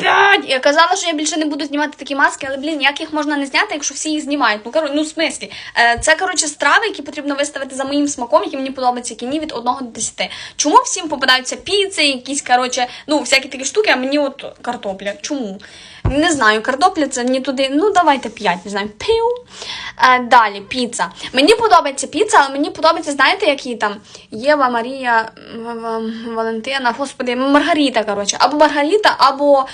Опять! Я казала, що я більше не буду знімати такі маски, але блін, як їх можна не зняти, якщо всі їх знімають. Ну коротше, ну в смислі. Е, Це коротше страви, які потрібно виставити за моїм смаком, які мені подобаються кіні від 1 до 10. Чому всім попадаються піци, якісь коротше, ну всякі такі штуки, а мені от картопля. Чому? Не знаю, картопля це не туди. Ну давайте 5, не знаю, пів. Е, далі, піца. Мені подобається піца, але мені подобається, знаєте, які там Єва, Марія, Валентина, господи, Маргарита, коротше, або Маргарита, або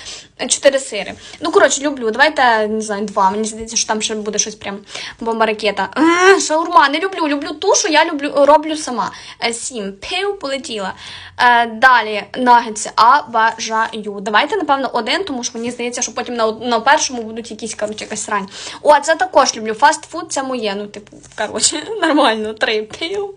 чотири сири. Ну, коротше, люблю. Давайте, не знаю, два. Мені здається, що там ще буде щось прям бомба ракета. Е, Шаурма, не люблю. Люблю ту, що я люблю, роблю сама. Е, Сім. Пив полетіла. Е, далі нагетси. Обажаю. Давайте, напевно, один, тому що мені здається, що на, на першому будуть якісь, коротше, якась срань. О, це також люблю. Фастфуд це моє. Ну, типу, коротше, нормально. Три пив.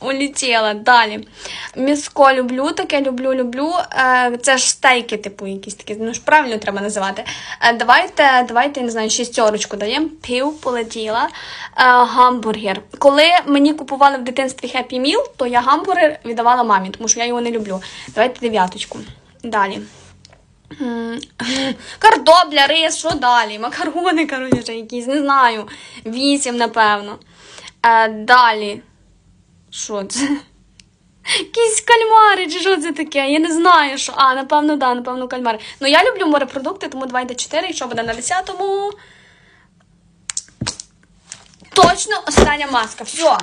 Улетіла. Далі. М'яско люблю, таке люблю, люблю. Е, це ж стейки, типу, якісь такі. Ну ж правильно треба називати. Е, давайте, давайте, не знаю, шістерочку даємо. Пів полетіла. Е, гамбургер. Коли мені купували в дитинстві Happy Meal, то я гамбургер віддавала мамі, тому що я його не люблю. Давайте дев'яточку. Далі. Картопля, рис, що далі? Макарони, коротше, якісь, не знаю. Вісім, напевно. Е, далі. Що це? Якісь кальмари, чи що це таке? Я не знаю, що. А, напевно, да, напевно, кальмари. Ну, я люблю морепродукти, тому давайте 4, що буде на 10-му. Точно остання маска. Все.